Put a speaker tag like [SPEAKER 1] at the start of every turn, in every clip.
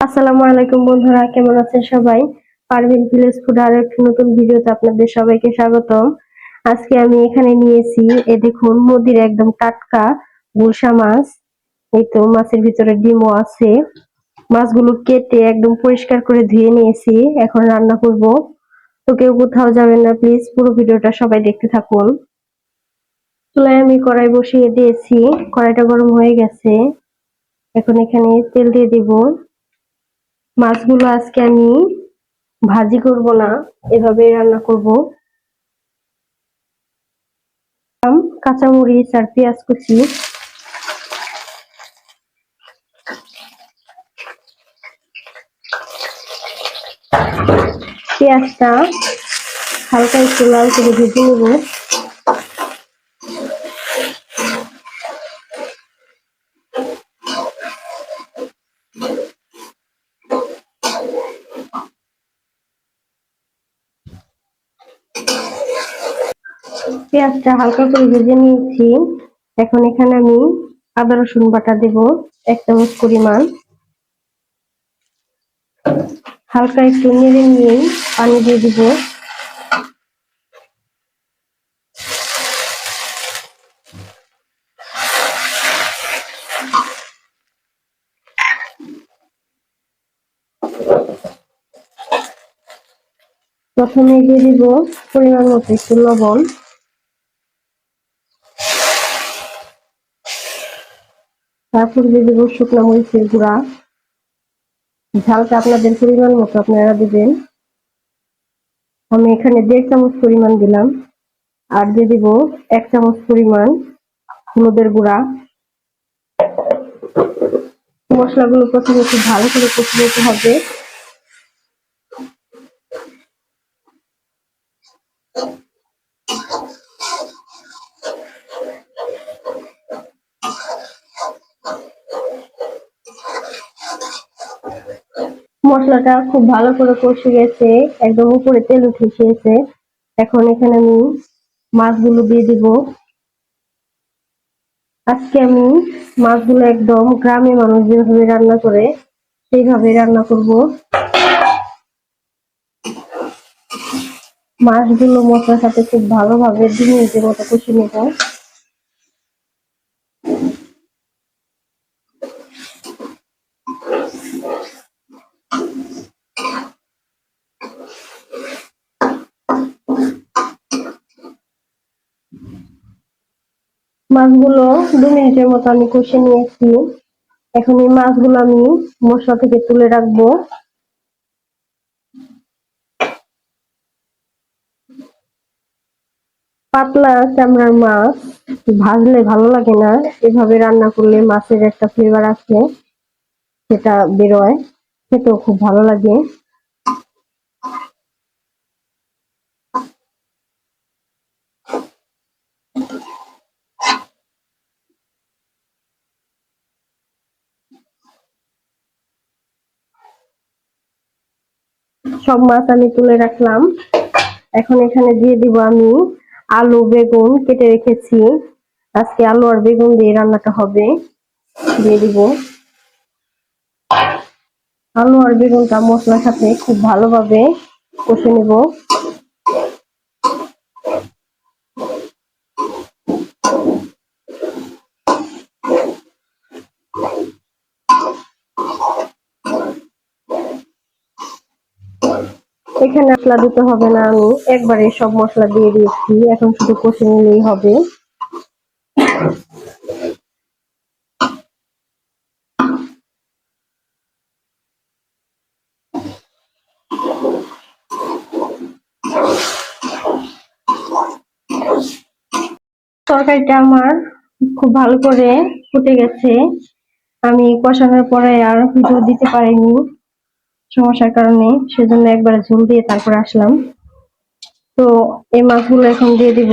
[SPEAKER 1] আসসালামু আলাইকুম বন্ধুরা, কেমন আছেন সবাই? পারভিন ভিলেজ ফুড আর একটি নতুন ভিডিওতে আপনাদের সবাইকে স্বাগতম। আজকে আমি এখানে নিয়েছি, এ দেখুন নদীর একদম টাটকা গুলশা মাছ। এই তো মাছের ভিতরে ডিমও আছে। মাছগুলো কেটে একদম পরিষ্কার করে ধুয়ে নিয়েছি, এখন রান্না করব। তো কেউ কোথাও যাবেন না প্লিজ পুরো ভিডিওটা সবাই দেখতে থাকুন। চুলায় আমি কড়াই বসিয়ে দিয়েছি, কড়াইটা গরম হয়ে গেছে। এখন এখানে তেল দিয়ে দিব। মাছগুলো আজকে আমি ভাজি করব না এভাবে রান্না করব। কাঁচামরিচ আর পেঁয়াজ কুচি। পেঁয়াজটা হালকা একটু লাল করে ভেজে নেব। পেঁয়াজটা হালকা করে ভেজে নিয়েছি। এখন এখানে আমি আদা, রসুন বাটা দেব, এক চামচ পরিমাণ। হালকা একটু নেড়ে নিয়ে পানি দিয়ে দিব। প্রথমে দিয়ে দিব পরিমাণ মতো একটু লবণ। তারপর দিয়ে দেবো শুকনো মরিচের গুঁড়া ঝালটা আপনাদের পরিমাণ মতো আপনারা দেবেন। আমি এখানে দেড় চামচ পরিমাণ দিলাম। আর দিয়ে দিব এক চামচ পরিমাণ হলুদের গুঁড়া। মশলাগুলো প্রথমে একটু ভালো করে কষে নিতে হবে। মশলাটা খুব ভালো করে কষে গেছে, একদম উপরে তেল উঠে এসেছে। এখন এখানে আমি মাছগুলো দিয়ে দিব। আজকে আমি মাছগুলো একদম গ্রামে মানুষ যেভাবে রান্না করে, সেইভাবে রান্না করব। মাছগুলো মশলার সাথে খুব ভালোভাবে দু মিনিটের মতো কষে নেব। মাছগুলো দু মিনিটের মতো আমি কষে নিয়েছি। এখন এই মাছগুলো আমি মশলা থেকে তুলে রাখব। পাতলা চামড়ার মাছ, ভাজলে ভালো লাগে না। এভাবে রান্না করলে মাছের একটা ফ্লেভার আছে সেটা বেরোয়। খেতেও খুব ভালো লাগে। সব মাছ আমি তুলে রাখলাম। এখন এখানে দিয়ে দিব আমি আলু, বেগুন কেটে রেখেছি। আজকে আলু আর বেগুন দিয়ে রান্নাটা হবে। দিয়ে দিব। আলু আর বেগুনটা মশলার সাথে খুব ভালোভাবে কষে নেব। এখানে মশলা দিতে হবে না আমি। একবারে সব মশলা দিয়ে দিয়েছি। এখন শুধু কষে নিলেই হবে। তরকারিটা আমার খুব ভালো করে ফুটে গেছে। আমি কষানোর পরে আর ভিডিও দিতে পারিনি। সমস্যার কারণে, সেজন্য একবার ঝোল দিয়ে তারপর আসলাম। তো এই মাছগুলো এখন দিয়ে দিব।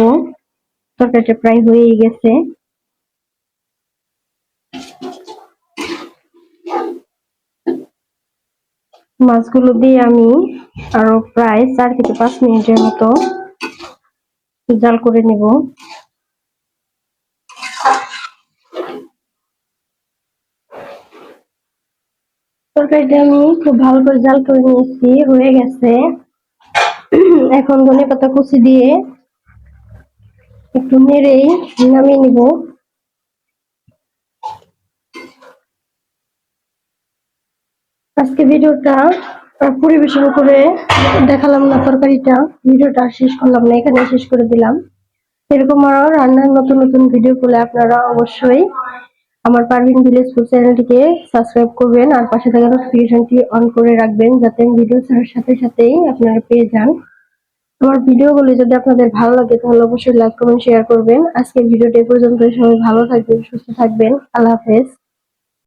[SPEAKER 1] তরকারিটা প্রায় হয়েই গেছে। মাছগুলো দিয়ে আমি আরও প্রায় চার থেকে পাঁচ মিনিটের মতো জাল করে নেব। তরকারিটা আমি খুব ভালো করে জাল করে নিয়েছি, হয়ে গেছে। এখন ধনে পাতা কুচি দিয়ে একটু নেড়েই নামিয়ে নিব। আজকে ভিডিওটা পরিবেশন করে দেখালাম না তরকারিটা, ভিডিওটা শেষ করলাম না এখানে শেষ করে দিলাম। এরকম আরও রান্নার নতুন নতুন ভিডিও পেলে আপনারা অবশ্যই আমার পারভিন ভিলেজ ফুড চ্যানেলটিকে সাবস্ক্রাইব করবেন আর পাশে থাকা নোটিফিকেশনটি অন করে রাখবেন যাতে ভিডিও ছাড়ার সাথে সাথেই আপনারা পেয়ে যান। আমার ভিডিওগুলি যদি আপনাদের ভালো লাগে, তাহলে অবশ্যই লাইক কমেন্ট শেয়ার করবেন। আজকের ভিডিওটি পর্যন্ত সবাই ভালো থাকবেন, সুস্থ থাকবেন। আল্লাহ হাফেজ।